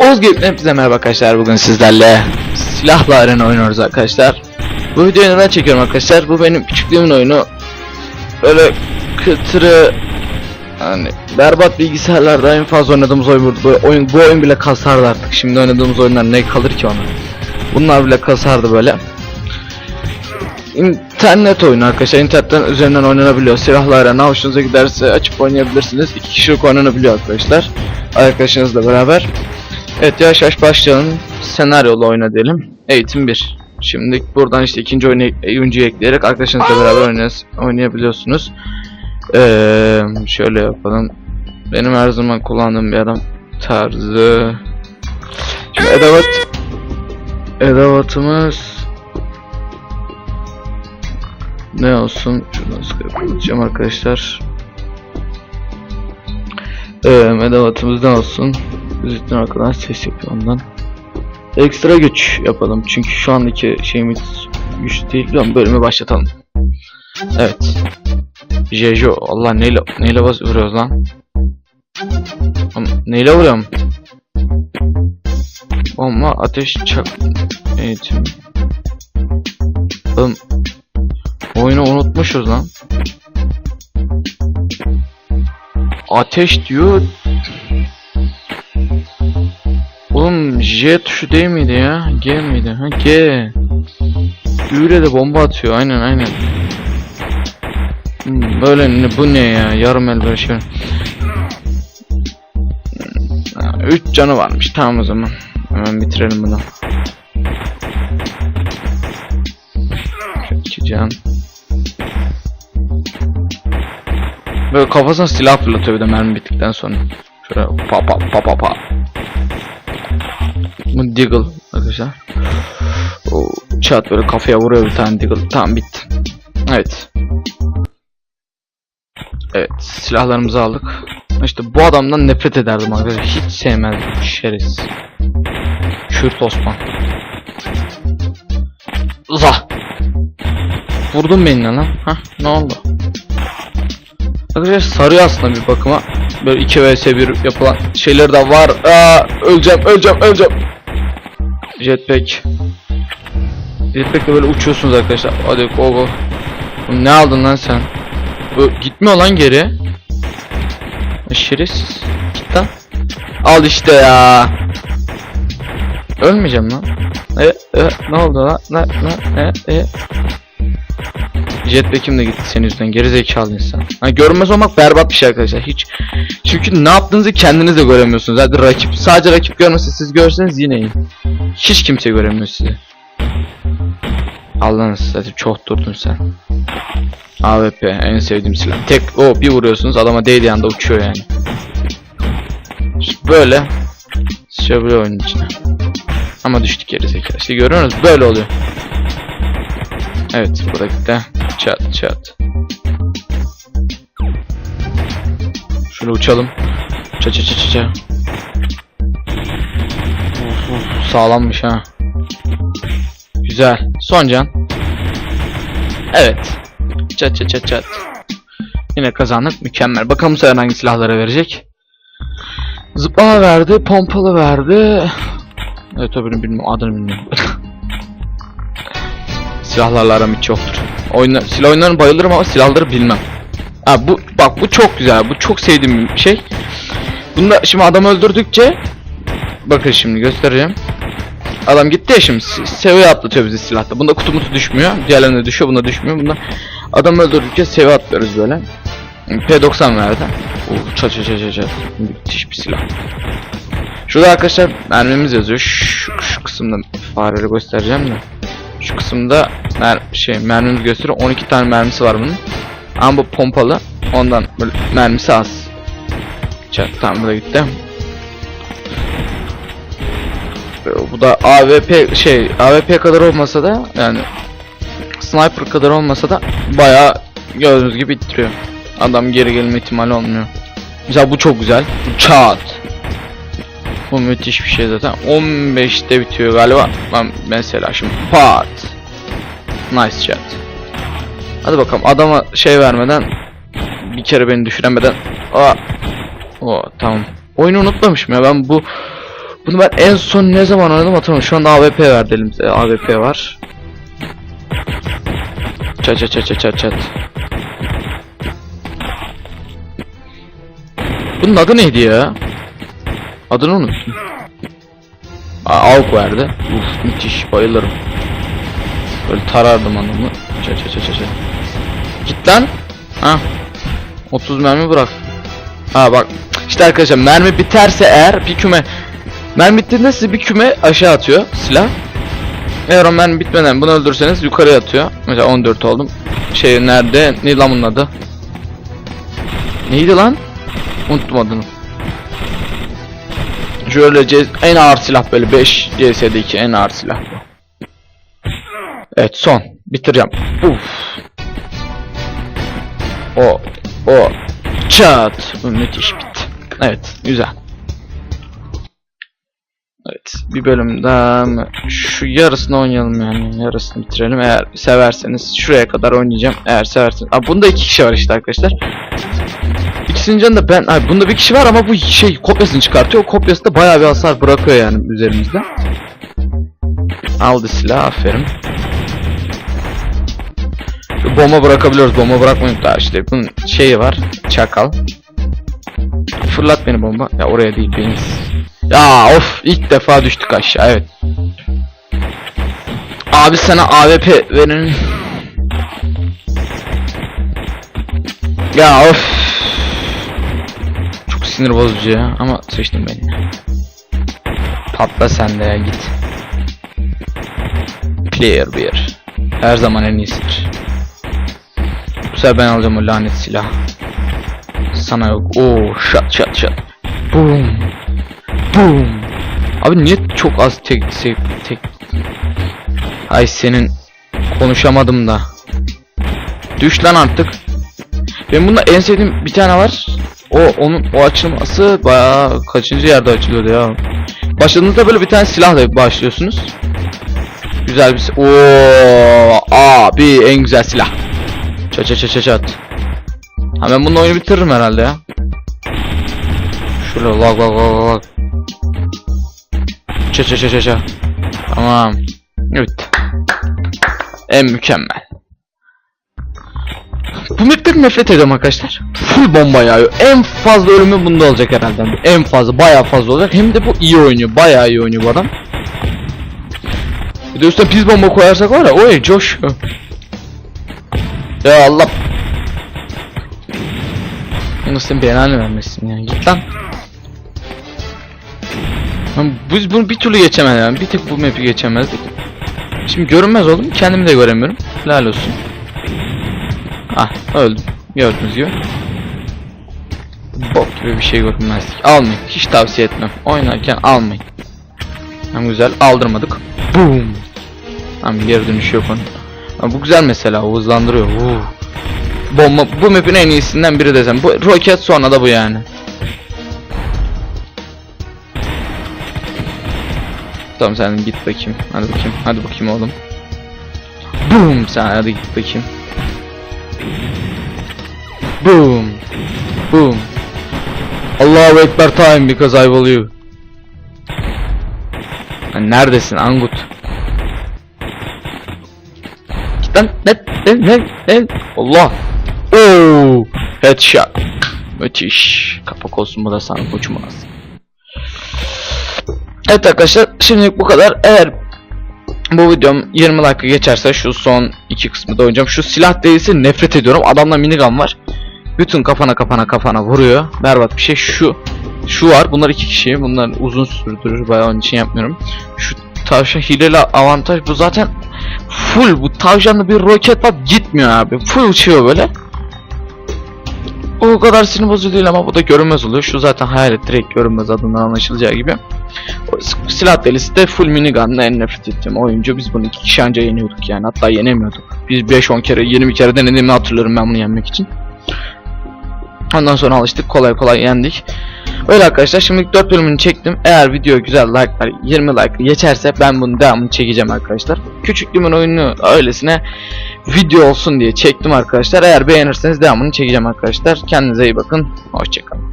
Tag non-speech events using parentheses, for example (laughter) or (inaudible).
Game'den hepinize merhaba arkadaşlar. Bugün sizlerle silahla arena oynuyoruz arkadaşlar. Bu videoyu neden çekiyorum arkadaşlar? Bu benim küçüklüğümün oyunu. Böyle kıtırı hani berbat bilgisayarlarda en fazla oynadığımız oyun bu oyun bu oyun bile kasardı artık. Şimdi oynadığımız oyunlar ne kalır ki ona? Bunlar bile kasardı böyle. İnternet oyunu arkadaşlar. İnternetten üzerinden oynanabiliyor. Silahla arena hoşunuza giderse açıp oynayabilirsiniz. İki kişilik oynanabiliyor arkadaşlar. Arkadaşınızla beraber. Evet yavaş yavaş başlayalım. Senaryolu oyna diyelim. Eğitim 1. Şimdi buradan işte ikinci oyunu, oyuncuyu ekleyerek arkadaşınızla beraber oynayabiliyorsunuz. Ee, şöyle yapalım. Benim her zaman kullandığım bir adam tarzı. Şimdi edevat edevatımız ne olsun? Şuradan sıkıp arkadaşlar. Ee, edevatımız ne olsun? Üzüntün arkadan ses yapıyor ondan. Ekstra güç yapalım çünkü şu andaki şeyimiz güç değil. Lan bölümü başlatalım. Evet. Jejo Allah neyle neyle bas vuruyoruz lan? Neyle vuruyorum? Bomba ateş çak eğitim. Oğlum oyunu unutmuşuz lan. Ateş diyor Oğlum J tuşu değil miydi ya? G miydi? Ha G. Üyle de bomba atıyor. Aynen aynen. Hmm, böyle ne, bu ne ya? Yarım el böyle şey. 3 canı varmış. Tamam o zaman. Hemen bitirelim bunu. 2 can. Böyle kafasına silah fırlatıyor bir de mermi bittikten sonra. Şöyle pa pa pa pa pa. Bu Deagle arkadaşlar. O çat böyle kafaya vuruyor bir tane Deagle. Tamam bitti. Evet. Evet silahlarımızı aldık. İşte bu adamdan nefret ederdim arkadaşlar. Hiç sevmezdim. Şerefsiz. Kürt Osman. Zah. Vurdun beni lan. Hah ne oldu? Arkadaşlar sarıyor aslında bir bakıma. Böyle 2 vs 1 yapılan şeyler de var. Aa, öleceğim, öleceğim, öleceğim. Jetpack. Jetpack'le böyle uçuyorsunuz arkadaşlar. Hadi go go. Ne aldın lan sen? Bu gitmiyor lan geri. Şerefsiz. Git lan. Al işte ya. Ölmeyeceğim lan. E, e, ne oldu lan? Ne, ne, e, e. Jetpack'im de gitti senin yüzünden gerizekalı insan. Ha, görünmez olmak berbat bir şey arkadaşlar. Hiç çünkü ne yaptığınızı kendiniz de göremiyorsunuz. Hadi rakip sadece rakip görmese siz görseniz yine iyi. Hiç kimse göremiyor sizi. Allah'ın zaten çok durdun sen. AWP en sevdiğim silah. Tek o bir vuruyorsunuz adama değdiği anda uçuyor yani. Böyle sıçrabiliyor oyunun içine. Ama düştük geri zekalı. İşte görüyorsunuz böyle oluyor. Evet buradaki de çat çat. Şöyle uçalım. Ça ça ça ça ça. Sağlammış ha. Güzel. Son can. Evet. Çat çat çat çat. Yine kazandık. Mükemmel. Bakalım bu hangi silahlara verecek. Zıplama verdi. Pompalı verdi. Evet öbürünü bilmiyorum. Adını bilmiyorum. (laughs) Silahlarla aram hiç yoktur. Oyna, silah oyunlarına bayılırım ama silahları bilmem. Ha bu bak bu çok güzel. Bu çok sevdiğim bir şey. Bunda şimdi adam öldürdükçe bakın şimdi göstereceğim. Adam gitti ya şimdi se- seviye atlatıyor bizi silahta. Bunda kutu mutu düşmüyor. Diğerlerine düşüyor. Bunda düşmüyor. Bunda adam öldürdükçe seviye atlıyoruz böyle. P90 verdi. Oo, ça ça ça ça ça. Müthiş bir silah. Şurada arkadaşlar mermimiz yazıyor. Şu, şu kısımda fareleri göstereceğim de. Şu kısımda mer şey mermimiz gösteriyor. 12 tane mermisi var bunun. Ama bu pompalı. Ondan böyle mermisi az. Çak tamam bu da gitti. Bu da AWP şey AWP kadar olmasa da yani sniper kadar olmasa da bayağı gördüğünüz gibi ittiriyor. Adam geri gelme ihtimali olmuyor. Mesela bu çok güzel. Bu çat. Bu müthiş bir şey zaten. 15'te bitiyor galiba. Ben mesela şimdi pat. Nice shot. Hadi bakalım adama şey vermeden bir kere beni düşüremeden Aa. O tamam. Oyunu unutmamışım ya ben bu Bunu ben en son ne zaman oynadım hatırlamıyorum. Şu anda AWP verdi elimizde. AWP var. Çat çat çat çat çat çat. Bunun adı neydi ya? Adını unuttum. Aa, AUK verdi. Uf müthiş bayılırım. Böyle tarardım adamı. Çat çat çat çat. Git lan. Ha. 30 mermi bırak. Ha bak. İşte arkadaşlar mermi biterse eğer bir küme mermi bittiğinde sizi bir küme aşağı atıyor silah. Eğer o mermi bitmeden bunu öldürürseniz yukarıya atıyor. Mesela 14 oldum. Şey nerede? Ne lan bunun adı? Neydi lan? Unuttum adını. Şöyle en ağır silah böyle 5 CS'deki en ağır silah. Evet son. Bitireceğim. Uf. O. O. Çat. Müthiş bitti. Evet. Güzel. Evet. Bir bölümde şu yarısını oynayalım yani. Yarısını bitirelim. Eğer severseniz şuraya kadar oynayacağım. Eğer severseniz. Aa, bunda iki kişi var işte arkadaşlar. İkisinin canında ben... Ay, bunda bir kişi var ama bu şey kopyasını çıkartıyor. O kopyası da bayağı bir hasar bırakıyor yani üzerimizde. Aldı silah. Aferin. Bomba bırakabiliyoruz. Bomba bırakmayın daha işte. Bunun şeyi var. Çakal. Fırlat beni bomba. Ya oraya değil benim. Ya of ilk defa düştük aşağı evet. Abi sana AWP verin. Ya of. Çok sinir bozucu ya ama seçtim beni. Patla sen de ya git. Player bir. Her zaman en iyisidir. Bu sefer ben alacağım o lanet silah. Sana yok. Oo, shot shot shot. Boom. Boom. Abi niye çok az tek tek tek. Ay senin konuşamadım da. Düş lan artık. Benim bunda en sevdiğim bir tane var. O onun o açılması bayağı kaçıncı yerde açılıyordu ya. Başladığınızda böyle bir tane silahla başlıyorsunuz. Güzel bir si- Oo abi en güzel silah. Çat çat çat çat. Ha ben bununla oyunu bitiririm herhalde ya. Şöyle lag lag lag lag. Çat çat çat çat çat. Tamam. Evet. En mükemmel. Bu map'ten nefret ediyorum arkadaşlar. Full bomba yağıyor. En fazla ölümü bunda olacak herhalde. En fazla bayağı fazla olacak. Hem de bu iyi oynuyor. Bayağı iyi oynuyor bu adam. Bir de üstüne pis bomba koyarsak var ya oy coş. Ya Allah. Nasıl belanı vermesin ya git lan. Biz bunu bir türlü geçemez yani. Bir tek bu map'i geçemezdik. Şimdi görünmez oldum. Kendimi de göremiyorum. Helal olsun. Ah öldüm. Gördüğünüz gibi. Bok gibi bir şey görünmezdik. Almayın. Hiç tavsiye etmem. Oynarken almayın. Hem güzel aldırmadık. Boom. Tamam geri dönüş yok onun. Bu güzel mesela o hızlandırıyor. Uu. Bomba bu map'in en iyisinden biri desem. Bu roket sonra da bu yani. Tamam sen git bakayım. Hadi bakayım. Hadi bakayım oğlum. Boom sen hadi git bakayım. Boom. Boom. Allahu Ekber time because I will you. Lan neredesin Angut? Git lan ne ne ne ne Allah. Oo headshot. Müthiş. Kapak olsun bu da sana uçmaz. Evet arkadaşlar şimdilik bu kadar. Eğer bu videom 20 dakika geçerse şu son iki kısmı da oynayacağım. Şu silah delisi nefret ediyorum. Adamda minigun var. Bütün kafana kafana kafana vuruyor. Berbat bir şey. Şu şu var. Bunlar iki kişi. Bunlar uzun sürdürür. Bayağı onun için yapmıyorum. Şu tavşan hileli avantaj bu zaten full bu tavşanlı bir roket var gitmiyor abi. Full uçuyor böyle. O kadar sinir bozucu değil ama bu da görünmez oluyor. Şu zaten hayalet direkt görünmez adından anlaşılacağı gibi. Silah delisi de full minigun'la en nefret ettiğim oyuncu. Biz bunu iki kişi anca yeniyorduk yani. Hatta yenemiyorduk. Biz 5-10 kere 20 kere denediğimi hatırlıyorum ben bunu yenmek için. Ondan sonra alıştık kolay kolay yendik. Öyle arkadaşlar şimdilik 4 bölümünü çektim. Eğer video güzel like'lar 20 like geçerse ben bunun devamını çekeceğim arkadaşlar. Küçüklüğümün oyunu öylesine video olsun diye çektim arkadaşlar. Eğer beğenirseniz devamını çekeceğim arkadaşlar. Kendinize iyi bakın. Hoşçakalın.